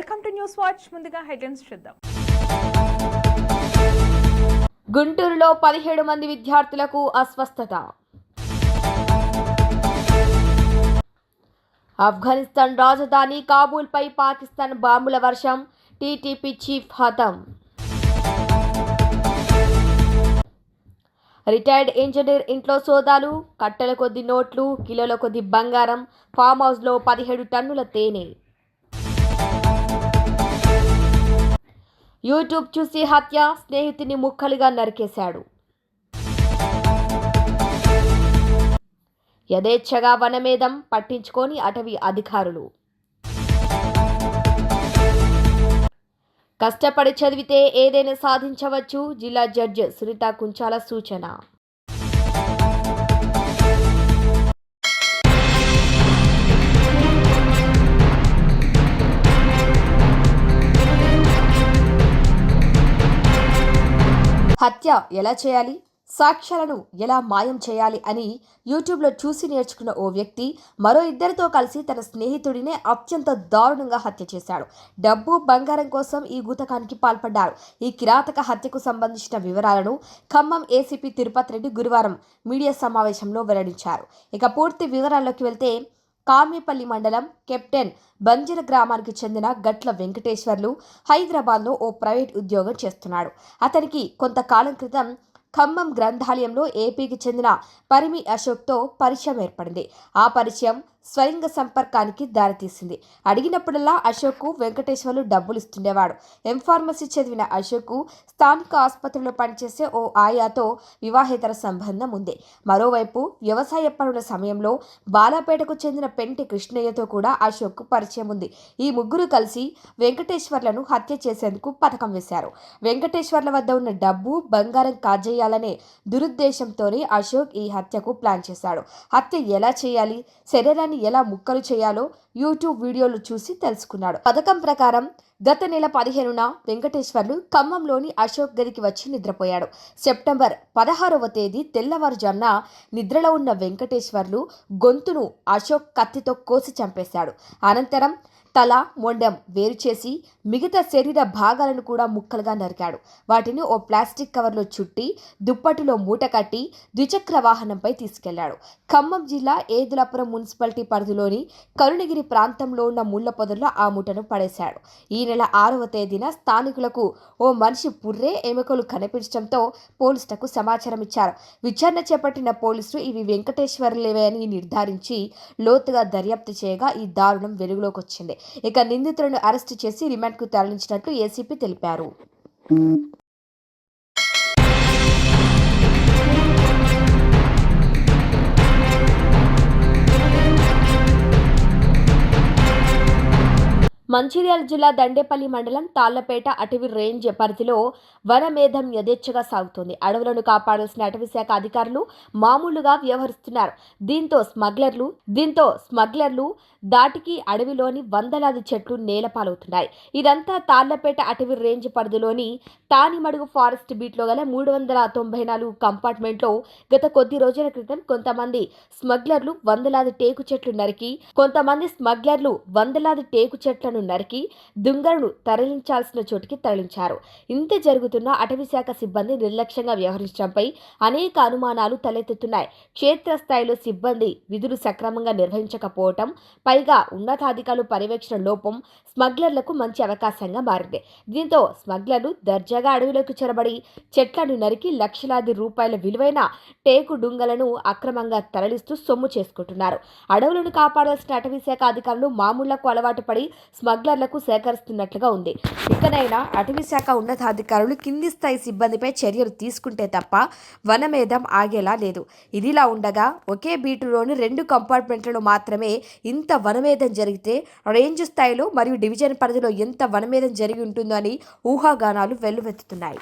Welcome to news watch. ముందుగా headlines చూద్దాం. గుంటూరులో పదిహేడు మంది విద్యార్థులకు అస్వస్థత. ఆఫ్ఘనిస్తాన్ రాజధాని కాబూల్పై పాకిస్తాన్ బాంబుల వర్షం టీటీపీ చీఫ్ హతం. రిటైర్డ్ ఇంజనీర్ ఇంట్లో సోదాలు కట్టెల కొద్ది నోట్లు కిలోల కొద్ది బంగారం ఫామ్ హౌస్లో పదిహేడు టన్నుల తేనె. యూట్యూబ్ చూసి హత్య స్నేహితుని ముక్కలుగా నరికేశాడు. యథేచ్ఛగా వనమేధం పట్టించుకొని అటవీ అధికారులు. కష్టపడి చదివితే ఏదైనా సాధించవచ్చు జిల్లా జడ్జి సునీత కుంచాల సూచన. హత్య ఎలా చేయాలి? సాక్ష్యాలను ఎలా మాయం చేయాలి అని యూట్యూబ్లో చూసి నేర్చుకున్న ఓ వ్యక్తి మరో ఇద్దరితో కలిసి తన స్నేహితుడినే అత్యంత దారుణంగా హత్య చేశాడు. డబ్బు బంగారం కోసం ఈ గుతకానికి పాల్పడ్డారు. ఈ కిరాతక హత్యకు సంబంధించిన వివరాలను ఖమ్మం ఏసీపీ తిరుపతి రెడ్డి గురువారం మీడియా సమావేశంలో వెల్లడించారు. ఇక పూర్తి వివరాల్లోకి వెళ్తే కామేపల్లి మండలం కెప్టెన్ బంజర గ్రామానికి చెందిన గట్ల వెంకటేశ్వర్లు హైదరాబాద్లో ఓ ప్రైవేట్ ఉద్యోగం చేస్తున్నాడు. అతనికి కొంతకాలం క్రితం ఖమ్మం గ్రంథాలయంలో ఏపీకి చెందిన పరిమి అశోక్తో పరిచయం ఏర్పడింది. ఆ పరిచయం స్వయంగ సంపర్కానికి దారితీసింది. అడిగినప్పుడల్లా అశోక్కు వెంకటేశ్వర్లు డబ్బులు ఇస్తుండేవాడు ఎంఫార్మసీ చదివిన అశోక్కు స్థానిక ఆసుపత్రిలో పనిచేసే ఓ ఆయాతో వివాహేతర సంబంధం ఉంది. మరోవైపు వ్యవసాయ పనుల సమయంలో బాలాపేటకు చెందిన పెంటి కృష్ణయ్యతో కూడా అశోక్కు పరిచయం ఉంది. ఈ ముగ్గురు కలిసి వెంకటేశ్వర్లను హత్య చేసేందుకు పథకం వేశారు. వెంకటేశ్వర్ల వద్ద ఉన్న డబ్బు బంగారం చేయాలనే దురుద్దేశంతోనే అశోక్ ఈ హత్యకు ప్లాన్ చేశాడు. హత్య ఎలా చేయాలి? శరీరాన్ని ఎలా ముక్కలు చేయాలో యూట్యూబ్ వీడియోలు చూసి తెలుసుకున్నాడు. పథకం ప్రకారం గత నెల పదిహేనున వెంకటేశ్వర్లు ఖమ్మంలోని అశోక్ గదికి వచ్చి నిద్రపోయాడు. సెప్టెంబర్ పదహారవ తేదీ తెల్లవారుజామున నిద్రలో ఉన్న వెంకటేశ్వర్లు గొంతును అశోక్ కత్తితో కోసి చంపేశాడు. అనంతరం తల మొండెం వేరు చేసి మిగతా శరీర భాగాలను కూడా ముక్కలుగా నరికాడు. వాటిని ఓ ప్లాస్టిక్ కవర్లో చుట్టి దుప్పటిలో మూట కట్టి ద్విచక్ర వాహనంపై తీసుకెళ్ళాడు. ఖమ్మం జిల్లా ఏదులాపురం మున్సిపాలిటీ పరిధిలోని కరుణగిరి ప్రాంతంలో ఉన్న ముళ్ళ పొదల్లో ఆ మూటను పడేశాడు. ఈ నెల ఆరవ తేదీన స్థానికులకు ఓ మనిషి పుర్రే ఎముకలు కనిపించడంతో పోలీసులకు సమాచారం ఇచ్చారు. విచారణ చేపట్టిన పోలీసులు ఇవి వెంకటేశ్వర్లేవే అని నిర్ధారించి లోతుగా దర్యాప్తు చేయగా ఈ దారుణం వెలుగులోకి వచ్చింది. ఇక నిందితులను అరెస్టు చేసి రిమాండ్కు తరలించినట్లు ఏసీపీ తెలిపారు. మంచిర్యాల జిల్లా దండేపల్లి మండలం తాళ్ళపేట అటవీ రేంజ్ పరిధిలో వనమేధం యథేచ్ఛగా సాగుతోంది. అడవులను కాపాడాల్సిన అటవీ శాఖ అధికారులు మామూలుగా వ్యవహరిస్తున్నారు. దీంతో స్మగ్లర్లు దీంతో స్మగ్లర్లు దాటికి అడవిలోని వందలాది చెట్లు నేలపాలవుతున్నాయి. ఇదంతా తాళ్ళపేట అటవీ రేంజ్ పరిధిలోని తానిమడుగు ఫారెస్ట్ బీట్లో గల మూడు వందల తొంభై నాలుగు కంపార్ట్మెంట్లో గత కొద్ది రోజుల క్రితం కొంతమంది స్మగ్లర్లు వందలాది టేకు చెట్లు నరికి కొంతమంది స్మగ్లర్లు వందలాది టేకు చెట్లను నరికి దుంగలను తరలించాల్సిన చోటికి తరలించారు. ఇంత జరుగుతున్న అటవీశాఖ సిబ్బంది నిర్లక్ష్యంగా వ్యవహరించడంపై అనేక అనుమానాలు తలెత్తుతున్నాయి. క్షేత్రస్థాయిలో సిబ్బంది విధులు సక్రమంగా నిర్వహించకపోవటం పైగా ఉన్నతాధికారులు పర్యవేక్షణ లోపం స్మగ్లర్లకు మంచి అవకాశంగా మారింది. దీంతో స్మగ్లర్లు దర్జాగా అడవిలోకి చొరబడి చెట్లను నరికి లక్షలాది రూపాయల విలువైన టేకు డుంగలను అక్రమంగా తరలిస్తూ సొమ్ము చేసుకుంటున్నారు. అడవులను కాపాడాల్సిన అటవీశాఖ అధికారులు మామూళ్ళకు అలవాటు పడి స్మగ్లర్లకు సేకరిస్తున్నట్లుగా ఉంది. ఇకనైనా అటవీ శాఖ ఉన్నతాధికారులు కింది స్థాయి సిబ్బందిపై చర్యలు తీసుకుంటే తప్ప వనమేధం ఆగేలా లేదు. ఇదిలా ఉండగా ఒకే బీటులోని రెండు కంపార్ట్మెంట్లను మాత్రమే ఇంత వనమేధం జరిగితే రేంజ్ స్థాయిలో మరియు డివిజన్ పరిధిలో ఎంత వనమేధం జరిగి ఉంటుందో అని ఊహాగానాలు వెల్లువెత్తుతున్నాయి.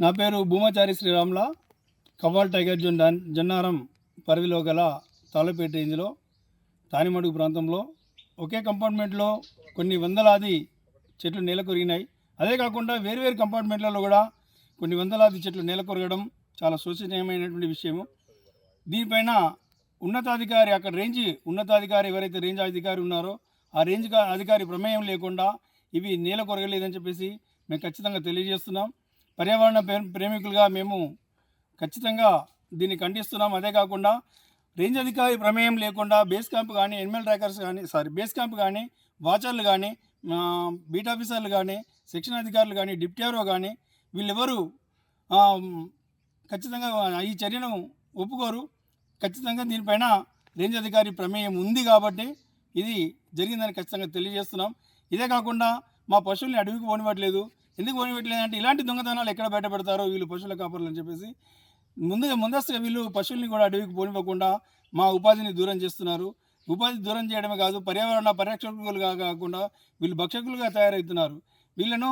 నా పేరు భూమాచారి శ్రీరాముల కవ్వాల్ టైగర్ జోన్ డాన్- జన్నారం పరిధిలో గల తాళపేట రేంజ్లో తానిమడుగు ప్రాంతంలో. ఒకే కంపార్ట్మెంట్లో కొన్ని వందలాది చెట్లు నేలకొరిగినాయి అదే కాకుండా వేరు వేరు కంపార్ట్మెంట్లలో కూడా కొన్ని వందలాది చెట్లు నేల కొరగడం చాలా శోచనీయమైనటువంటి విషయము. దీనిపైన ఉన్నతాధికారి అక్కడ రేంజ్ ఉన్నతాధికారి ఎవరైతే రేంజ్ అధికారి ఉన్నారో ఆ రేంజ్ అధికారి ప్రమేయం లేకుండా ఇవి నేల కొరగలేదని చెప్పేసి మేము ఖచ్చితంగా తెలియజేస్తున్నాం. పర్యావరణ ప్రేమికులుగా మేము ఖచ్చితంగా దీన్ని ఖండిస్తున్నాం. అదే కాకుండా రేంజ్ అధికారి ప్రమేయం లేకుండా బేస్ క్యాంప్ కానీ ఎనిమల్ ట్రాకర్స్ కానీ సారీ బేస్ క్యాంప్ కానీ వాచర్లు కానీ బీట్ ఆఫీసర్లు కానీ సెక్షన్ అధికారులు కానీ డిప్టీఆర్ఓ కానీ వీళ్ళెవరు ఖచ్చితంగా ఈ చర్యను ఒప్పుకోరు. ఖచ్చితంగా దీనిపైన రేంజ్ అధికారి ప్రమేయం ఉంది కాబట్టి ఇది జరిగిందని ఖచ్చితంగా తెలియజేస్తున్నాం. ఇదే కాకుండా మా పశువుల్ని అడవికి పోనివ్వట్లేదు. ఎందుకు పోనిపెట్టలేదంటే ఇలాంటి దొంగతనాలు ఎక్కడ బయట పెడతారో వీళ్ళు పశువుల కాపర్లు అని చెప్పేసి ముందుగా ముందస్తుగా వీళ్ళు పశువుల్ని కూడా అడవికి పోనివ్వకుండా మా ఉపాధిని దూరం చేస్తున్నారు. ఉపాధి దూరం చేయడమే కాదు పర్యావరణ పరిరక్షకులుగా కాకుండా వీళ్ళు భక్షకులుగా తయారవుతున్నారు. వీళ్ళను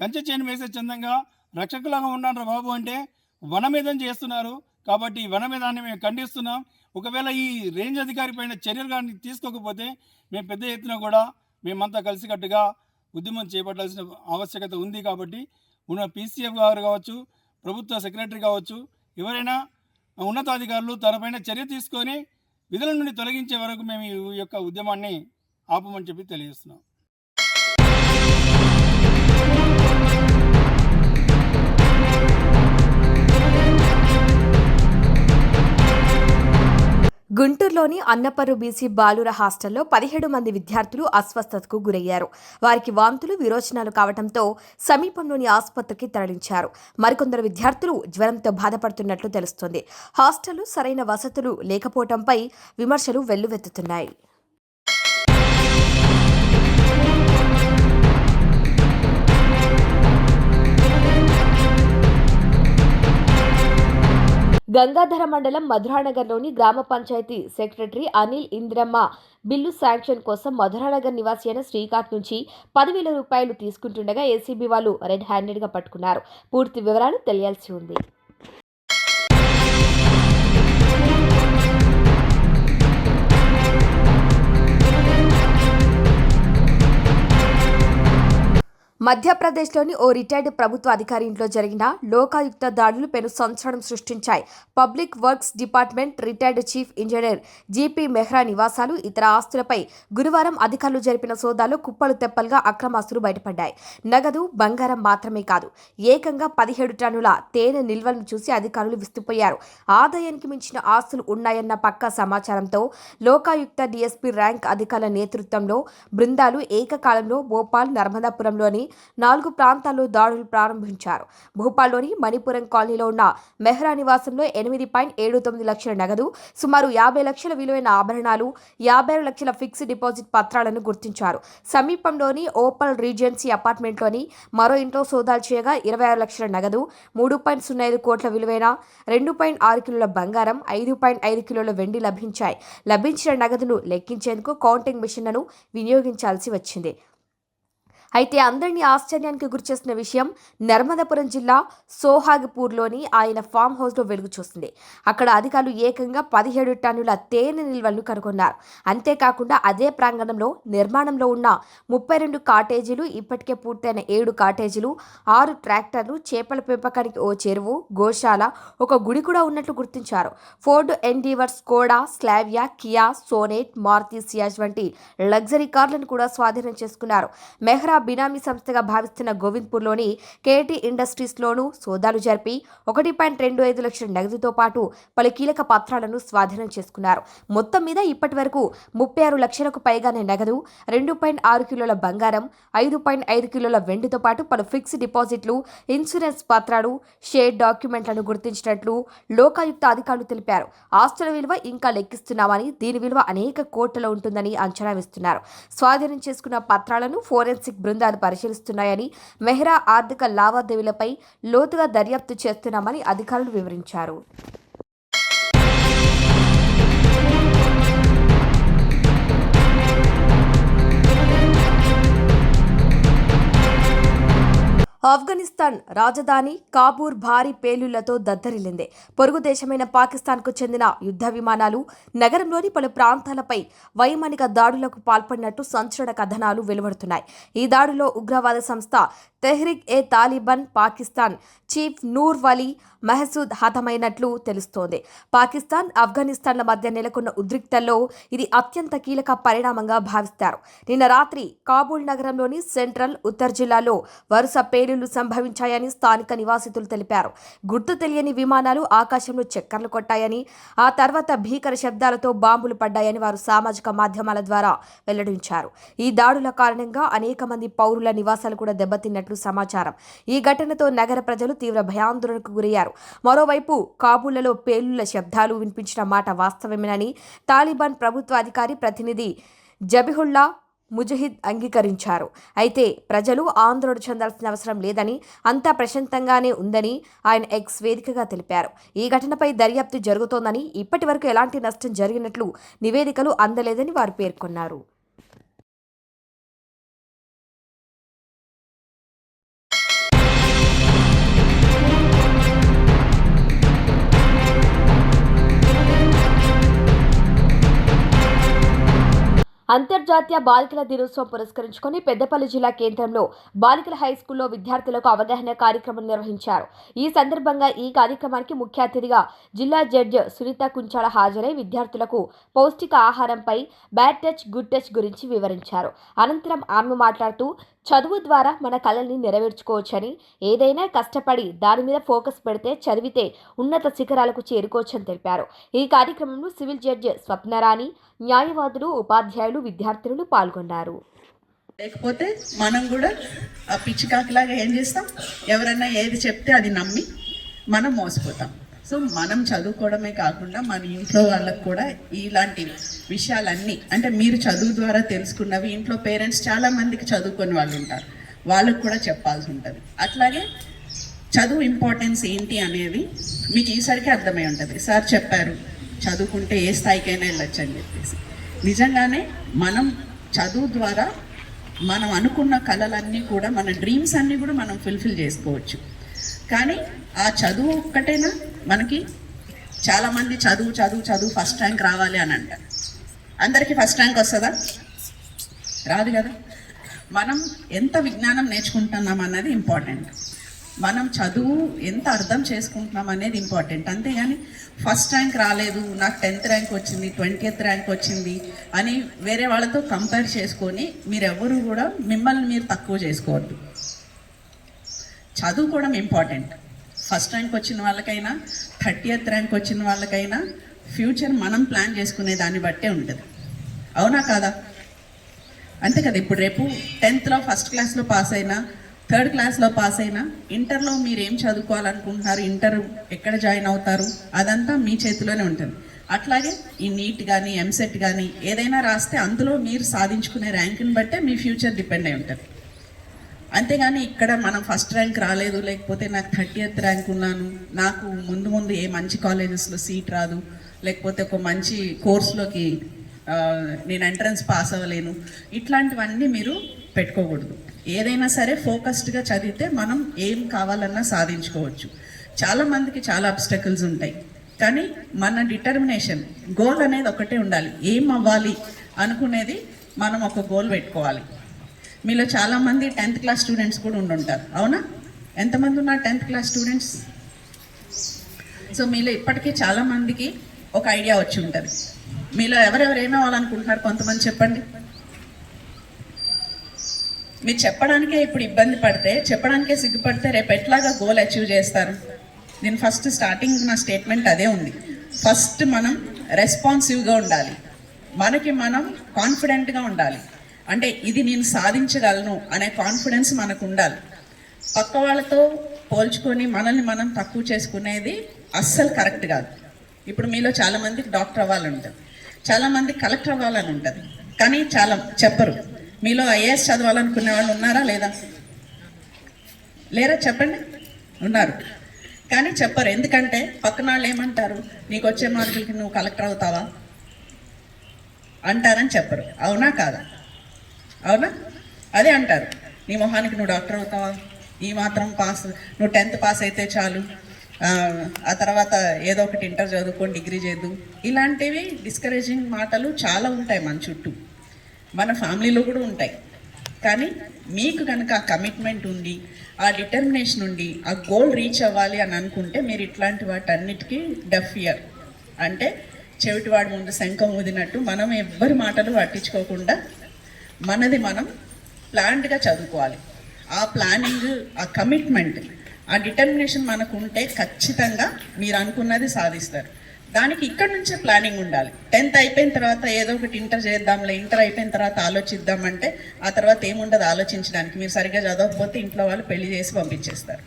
కంచె చేను వేసే చందంగా రక్షకులాగా ఉండాలి బాబు అంటే వనమేధం చేస్తున్నారు. కాబట్టి ఈ వనమేధాన్ని మేము ఖండిస్తున్నాం. ఒకవేళ ఈ రేంజ్ అధికారి పైన చర్యలు కానీ తీసుకోకపోతే మేము పెద్ద ఎత్తున కూడా మేమంతా కలిసికట్టుగా ఉద్యమం చేపట్టాల్సిన ఆవశ్యకత ఉంది కాబట్టి ఉన్న పీసీఎఫ్ గారు కావచ్చు ప్రభుత్వ సెక్రటరీ కావచ్చు ఎవరైనా ఉన్నతాధికారులు తనపైన చర్య తీసుకొని విధుల నుండి తొలగించే వరకు మేము ఈ యొక్క ఉద్యమాన్ని ఆపమని చెప్పి తెలియజేస్తున్నాం. గుంటూరులోని అన్నపర్రు బీసీ బాలుర హాస్టల్లో పదిహేడు మంది విద్యార్థులు అస్వస్థతకు గురయ్యారు. వారికి వాంతులు విరోచనాలు కావడంతో సమీపంలోని ఆసుపత్రికి తరలించారు. మరికొందరు విద్యార్థులు జ్వరంతో బాధపడుతున్నట్లు తెలుస్తోంది. హాస్టల్లో సరైన వసతులు లేకపోవడంపై విమర్శలు వెల్లువెత్తుతున్నాయి. గంగాధర మండలం మధురానగర్లోని గ్రామ panchayat secretary Anil Indiramma bill sanction కోసం మధురానగర్ నివాసి అయిన శ్రీకాంత్ నుంచి పదివేల రూపాయలు తీసుకుంటుండగా ఏసీబీ వాళ్ళు రెడ్ హ్యాండెడ్గా పట్టుకున్నారు. పూర్తి వివరాలు తెలియాల్సి ఉంది. మధ్యప్రదేశ్లోని ఓ రిటైర్డ్ ప్రభుత్వ అధికారి ఇంట్లో జరిగిన లోకాయుక్త దాడులు పెను సంచలనం సృష్టించాయి. Public works department retired chief engineer G P Mehra నివాసాలు ఇతర ఆస్తులపై గురువారం అధికారులు జరిపిన సోదాలో కుప్పలు తెప్పలుగా అక్రమాస్తులు బయటపడ్డాయి. నగదు బంగారం మాత్రమే కాదు ఏకంగా పదిహేడు టన్నుల తేనె నిల్వలను చూసి అధికారులు విస్తుపోయారు. ఆదాయానికి మించిన ఆస్తులు ఉన్నాయన్న పక్కా సమాచారంతో లోకాయుక్త డీఎస్పీ ర్యాంక్ అధికారుల నేతృత్వంలో బృందాలు ఏకకాలంలో భోపాల్ నర్మదాపురంలోని నాలుగు ప్రాంతాల్లో దాడులు ప్రారంభించారు. భూపాల్లోని మణిపురం కాలనీలో ఉన్న మెహ్రా నివాసంలో ఎనిమిది పాయింట్ ఏడు తొమ్మిది లక్షల నగదు సుమారు యాభై లక్షల విలువైన ఆభరణాలు యాభై ఆరు లక్షల ఫిక్స్డ్ డిపాజిట్ పత్రాలను గుర్తించారు. సమీపంలోని ఓపల్ రీజెన్సీ అపార్ట్మెంట్లోని మరో ఇంట్లో సోదాలు చేయగా ఇరవై ఆరు లక్షల నగదు మూడు పాయింట్ సున్నా ఐదు కోట్ల విలువైన రెండు పాయింట్ ఆరు కిలోల బంగారం ఐదు పాయింట్ ఐదు కిలోల వెండి లభించాయి. లభించిన నగదును లెక్కించేందుకు కౌంటింగ్ మిషన్లను వినియోగించాల్సి వచ్చింది. అయితే అందరినీ ఆశ్చర్యానికి గురిచేసిన విషయం నర్మదాపురం జిల్లా సోహాగ్పూర్లోని ఆయన ఫామ్ హౌస్లో వెలుగు చూసింది అక్కడ అధికారులు ఏకంగా పదిహేడు టన్నుల తేనె నిల్వలను కనుగొన్నారు. అంతేకాకుండా అదే ప్రాంగణంలో నిర్మాణంలో ఉన్న ముప్పై రెండు కాటేజీలు ఇప్పటికే పూర్తయిన ఏడు కాటేజీలు ఆరు ట్రాక్టర్లు చేపల పెంపకానికి ఓ చెరువు గోశాల ఒక గుడి కూడా ఉన్నట్లు గుర్తించారు. Ford Endeavours Skoda Slavia Kia Sonet Maruti Ciaz వంటి లగ్జరీ కార్లను కూడా స్వాధీనం చేసుకున్నారు. మెహ్రా బినామీ సంస్థగా భావిస్తున్న గోవింద్పూర్లోని కేటీ ఇండస్ట్రీస్లోనూ సోదాలు జరిపి ఒకటి పాయింట్ రెండు ఐదు లక్షల నగదుతో పాటు పలు కీలక పత్రాలను స్వాధీనం చేసుకున్నారు. మొత్తం మీద ఇప్పటి వరకు ముప్పై ఆరు లక్షలకు పైగానే నగదు రెండు పాయింట్ ఆరు కిలోల బంగారం ఐదు పాయింట్ ఐదు కిలోల వెండితో పాటు పలు ఫిక్స్డ్ డిపాజిట్లు ఇన్సూరెన్స్ పత్రాలు షేర్ డాక్యుమెంట్లను గుర్తించినట్లు లోకాయుక్త అధికారులు తెలిపారు. ఆస్తుల విలువ ఇంకా లెక్కిస్తున్నామని దీని విలువ అనేక కోట్లలో ఉంటుందని అంచనా వేస్తున్నారు. స్వాధీనం చేసుకున్న పత్రాలను ఫోరెన్సిక్ బృందాలు పరిశీలిస్తున్నాయని మెహ్రా ఆర్థిక లావాదేవీలపై లోతుగా దర్యాప్తు చేస్తున్నామని అధికారులు వివరించారు. ఆఫ్ఘనిస్తాన్ రాజధాని కాబూర్ భారీ పేలుళ్ళతో దద్దరిల్లింది. పొరుగు దేశమైన పాకిస్తాన్కు చెందిన యుద్ధ విమానాలు నగరంలోని పలు ప్రాంతాలపై వైమానిక దాడులకు పాల్పడినట్టు సంచలన కథనాలు వెలువడుతున్నాయి. ఈ దాడిలో ఉగ్రవాద సంస్థ తెహ్రిక్ ఏ తాలిబాన్ పాకిస్తాన్ చీఫ్ నూర్ వలీ మెహసూద్ హతమైనట్లు తెలుస్తోంది. పాకిస్తాన్ ఆఫ్ఘనిస్తాన్ల మధ్య నెలకొన్న ఉద్రిక్తల్లో ఇది అత్యంత కీలక పరిణామంగా భావిస్తారు. నిన్న రాత్రి కాబూల్ నగరంలోని సెంట్రల్ ఉత్తర్ జిల్లాలో వరుస పేలుళ్ళు సంభవించాయని స్థానిక నివాసితులు తెలిపారు. గుర్తు తెలియని విమానాలు ఆకాశంలో చక్కర్లు కొట్టాయని ఆ తర్వాత భీకర శబ్దాలతో బాంబులు పడ్డాయని వారు సామాజిక మాధ్యమాల ద్వారా వెల్లడించారు. ఈ దాడుల కారణంగా అనేక మంది పౌరుల నివాసాలు కూడా దెబ్బతిన్నట్లు సమాచారం. ఈ ఘటనతో నగర ప్రజలు తీవ్ర భయాందోళనకు గురయ్యారు. మరోవైపు కాబూళ్ళలో పేలుళ్ళ శబ్దాలు వినిపించిన మాట వాస్తవమేనని తాలిబాన్ ప్రభుత్వ అధికారి ప్రతినిధి జబిహుల్లా ముజహిద్ అంగీకరించారు. అయితే ప్రజలు ఆందోళన చెందాల్సిన అవసరం లేదని అంతా ప్రశాంతంగానే ఉందని ఆయన ఎక్స్ వేదికగా తెలిపారు. ఈ ఘటనపై దర్యాప్తు జరుగుతోందని ఇప్పటి వరకు ఎలాంటి నష్టం జరిగినట్లు నివేదికలు అందలేదని వారు పేర్కొన్నారు. అంతర్జాతీయ బాలికల దినోత్సవం పురస్కరించుకొని పెద్దపల్లి జిల్లా కేంద్రంలో బాలికల హై స్కూల్లో విద్యార్థులకు అవగాహన కార్యక్రమం నిర్వహించారు. ఈ సందర్భంగా ఈ కార్యక్రమానికి ముఖ్య అతిథిగా జిల్లా జడ్జ్ సునీత కుంచాల హాజరై విద్యార్థులకు పౌష్టిక ఆహారంపై బ్యాడ్ టచ్ గుడ్ టచ్ గురించి వివరించారు. అనంతరం ఆమె మాట్లాడుతూ చదువు ద్వారా మన కళల్ని నెరవేర్చుకోవచ్చని. ఏదైనా కష్టపడి దాని మీద ఫోకస్ పెడితే చదివితే ఉన్నత శిఖరాలకు చేరుకోవచ్చని తెలిపారు. ఈ కార్యక్రమంలో సివిల్ జడ్జి స్వప్నరాణి న్యాయవాదులు ఉపాధ్యాయులు విద్యార్థులు పాల్గొన్నారు. లేకపోతే మనం కూడా ఆ పిచ్చికాకిలాగా ఏం చేస్తాం? ఎవరన్నా ఏది చెప్తే అది నమ్మి మనం మోసపోతాం. సో మనం చదువుకోవడమే కాకుండా మన ఇంట్లో వాళ్ళకు కూడా ఇలాంటి విషయాలన్నీ అంటే మీరు చదువు ద్వారా తెలుసుకున్నవి ఇంట్లో పేరెంట్స్ చాలా మందికి చదువుకొని వాళ్ళు ఉంటారు. వాళ్ళకు కూడా చెప్పాల్సి ఉంటుంది. అట్లాగే చదువు ఇంపార్టెన్స్ ఏంటి అనేది మీకు ఈసరికి అర్థమై ఉంటుంది. సార్ చెప్పారు చదువుకుంటే ఏ స్థాయికైనా వెళ్ళొచ్చు అని చెప్పేసి. నిజంగానే మనం చదువు ద్వారా మనం అనుకున్న కళలన్నీ కూడా మన డ్రీమ్స్ అన్నీ కూడా మనం ఫుల్ఫిల్ చేసుకోవచ్చు. కానీ ఆ చదువు ఒక్కటేనా? మనకి చాలామంది చదువు చదువు చదువు ఫస్ట్ ర్యాంక్ రావాలి అని అంటారు. అందరికీ ఫస్ట్ ర్యాంక్ వస్తుందా? రాదు కదా. మనం ఎంత విజ్ఞానం నేర్చుకుంటున్నాం అన్నది ఇంపార్టెంట్ మనం చదువు ఎంత అర్థం చేసుకుంటున్నాం అనేది ఇంపార్టెంట్ అంతేగాని ఫస్ట్ ర్యాంక్ రాలేదు నాకు టెన్త్ ర్యాంక్ వచ్చింది ట్వంటీత్ ర్యాంక్ వచ్చింది అని వేరే వాళ్ళతో కంపేర్ చేసుకొని మీరెవరు కూడా మిమ్మల్ని మీరు తక్కువ చేసుకోవద్దు. చదువుకోవడం ఇంపార్టెంట్ ఫస్ట్ ర్యాంక్ వచ్చిన వాళ్ళకైనా థర్టీయత్ ర్యాంక్ వచ్చిన వాళ్ళకైనా ఫ్యూచర్ మనం ప్లాన్ చేసుకునే దాన్ని బట్టే ఉంటుంది. అవునా కాదా? అంతే కదా ఇప్పుడు రేపు టెన్త్లో ఫస్ట్ క్లాస్లో పాస్ అయినా థర్డ్ క్లాస్లో పాస్ అయినా ఇంటర్లో మీరు ఏం చదువుకోవాలనుకుంటున్నారు ఇంటర్ ఎక్కడ జాయిన్ అవుతారు అదంతా మీ చేతిలోనే ఉంటుంది. అట్లాగే ఈ నీట్ కానీ ఎంసెట్ కానీ ఏదైనా రాస్తే అందులో మీరు సాధించుకునే ర్యాంకుని బట్టే మీ ఫ్యూచర్ డిపెండ్ అయి ఉంటుంది. అంతేగాని ఇక్కడ మనం ఫస్ట్ ర్యాంక్ రాలేదు లేకపోతే నాకు థర్టీ ఎయిత్ ర్యాంక్ ఉన్నాను. నాకు ముందు ముందు ఏ మంచి కాలేజెస్లో సీట్ రాదు లేకపోతే ఒక మంచి కోర్సులోకి నేను ఎంట్రన్స్ పాస్ అవ్వలేను. ఇట్లాంటివన్నీ మీరు పెట్టుకోకూడదు. ఏదైనా సరే ఫోకస్డ్గా చదివితే మనం ఏం కావాలన్నా సాధించుకోవచ్చు. చాలామందికి చాలా అబ్స్టకల్స్ ఉంటాయి. కానీ మన డిటర్మినేషన్ గోల్ అనేది ఒకటే ఉండాలి. ఏం అవ్వాలి అనుకునేది మనం ఒక గోల్ పెట్టుకోవాలి. మీలో చాలామంది టెన్త్ క్లాస్ స్టూడెంట్స్ కూడా ఉండుంటారు. అవునా? ఎంతమంది ఉన్నారు టెన్త్ క్లాస్ స్టూడెంట్స్? సో మీలో ఇప్పటికీ చాలామందికి ఒక ఐడియా వచ్చి ఉంటుంది. మీలో ఎవరెవరు ఏమవ్వాలనుకుంటున్నారు? కొంతమంది చెప్పండి. మీరు చెప్పడానికే ఇప్పుడు ఇబ్బంది పడితే చెప్పడానికే సిగ్గుపడితే రేపు ఎట్లాగా గోల్ అచీవ్ చేస్తారు? నేను ఫస్ట్ స్టార్టింగ్ నా స్టేట్మెంట్ అదే ఉంది. ఫస్ట్ మనం రెస్పాన్సివ్గా ఉండాలి. మనకి మనం కాన్ఫిడెంట్గా ఉండాలి. అంటే ఇది నేను సాధించగలను అనే కాన్ఫిడెన్స్ మనకు ఉండాలి పక్క వాళ్ళతో పోల్చుకొని మనల్ని మనం తక్కువ చేసుకునేది అస్సలు కరెక్ట్ కాదు. ఇప్పుడు మీలో చాలామందికి డాక్టర్ అవ్వాలని ఉంటుంది చాలామంది కలెక్టర్ అవ్వాలని ఉంటుంది కానీ చాలా చెప్పరు. మీలో ఐఏఎస్ చదవాలనుకునే వాళ్ళు ఉన్నారా లేదా? లేరా చెప్పండి. ఉన్నారు. కానీ చెప్పరు. ఎందుకంటే పక్కన వాళ్ళు ఏమంటారు? నీకు వచ్చే మార్కులకి నువ్వు కలెక్టర్ అవుతావా? అంటారని చెప్పరు. అవునా కాదా? అవునా? అదే అంటారు. నీ మొహానికి నువ్వు డాక్టర్ అవుతావా? ఈ మాత్రం పాస్ నువ్వు టెన్త్ పాస్ అయితే చాలు. ఆ, తర్వాత ఏదో ఒకటి ఇంటర్ చదువుకొని డిగ్రీ చేద్దు. ఇలాంటివి డిస్కరేజింగ్ మాటలు చాలా ఉంటాయి మన చుట్టూ. మన ఫ్యామిలీలో కూడా ఉంటాయి. కానీ మీకు కనుక ఆ కమిట్మెంట్ ఉండి ఆ డిటర్మినేషన్ ఉండి ఆ గోల్ రీచ్ అవ్వాలి అని అనుకుంటే మీరు ఇట్లాంటి వాటన్నిటికీ డఫ్ ఇయర్ అంటే చెవిటివాడి ముందు శంఖం ఊదినట్టు మనం ఎవ్వరి మాటలు పట్టించుకోకుండా మనది మనం ప్లాన్డ్గా చదువుకోవాలి. ఆ ప్లానింగ్ ఆ కమిట్మెంట్ ఆ డిటర్మినేషన్ మనకు ఉంటే ఖచ్చితంగా మీరు అనుకున్నది సాధిస్తారు. దానికి ఇక్కడ నుంచే ప్లానింగ్ ఉండాలి. టెన్త్ అయిపోయిన తర్వాత ఏదో ఒకటి ఇంటర్ చేద్దాంలే ఇంటర్ అయిపోయిన తర్వాత ఆలోచిద్దామంటే ఆ తర్వాత ఏముండదు ఆలోచించడానికి. మీరు సరిగ్గా చదవకపోతే ఇంట్లో వాళ్ళు పెళ్ళి చేసి పంపించేస్తారు.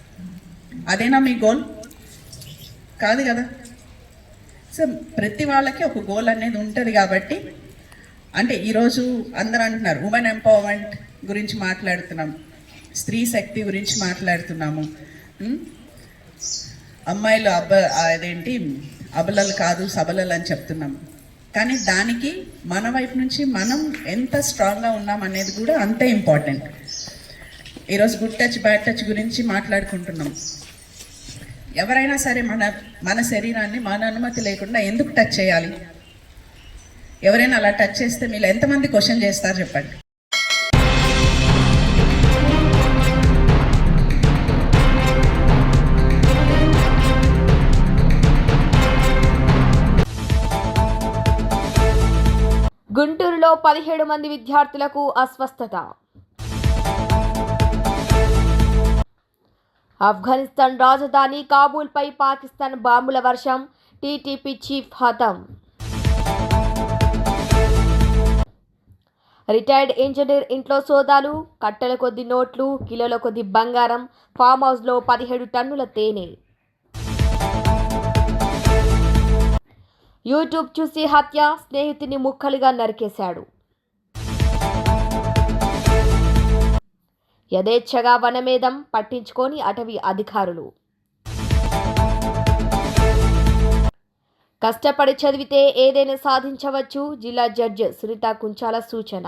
అదేనా మీ గోల్? కాదు కదా. సో ప్రతి వాళ్ళకి ఒక గోల్ అనేది ఉంటుంది కాబట్టి అంటే ఈరోజు అందరూ అంటున్నారు ఉమెన్ ఎంపవర్మెంట్ గురించి మాట్లాడుతున్నాం స్త్రీ శక్తి గురించి మాట్లాడుతున్నాము. అమ్మాయిలు అబ్బ అదేంటి అబలలు కాదు సబలలు అని చెప్తున్నాం. కానీ దానికి మన వైపు నుంచి మనం ఎంత స్ట్రాంగ్గా ఉన్నాం అనేది కూడా అంతే ఇంపార్టెంట్ ఈరోజు గుడ్ టచ్ బ్యాడ్ టచ్ గురించి మాట్లాడుకుంటున్నాం. ఎవరైనా సరే మన మన శరీరాన్ని మన అనుమతి లేకుండా ఎందుకు టచ్ చేయాలి? ఎవరైనా అలా టచ్ చేస్తే మీరు ఎంతమంది క్వశ్చన్ చేస్తారు చెప్పండి. గుంటూరులో పదిహేడు మంది విద్యార్థులకు అస్వస్థత. ఆఫ్ఘనిస్తాన్ రాజధాని కాబూల్పై పాకిస్తాన్ బాంబుల వర్షం టీటీపీ చీఫ్ హతం. రిటైర్డ్ ఇంజనీర్ ఇంట్లో సోదాలు కట్టెల కొద్ది నోట్లు కిలోల కొద్ది బంగారం ఫామ్ హౌస్లో పదిహేడు టన్నుల తేనె. యూట్యూబ్ చూసి హత్య స్నేహితుని ముక్కలుగా నరికేశాడు. యథేచ్ఛగా వనమేధం పట్టించుకొని అటవీ అధికారులు. కష్టపడి చదివితే ఏదైనా సాధించవచ్చు జిల్లా జడ్జి సునీత కుంచాల సూచన.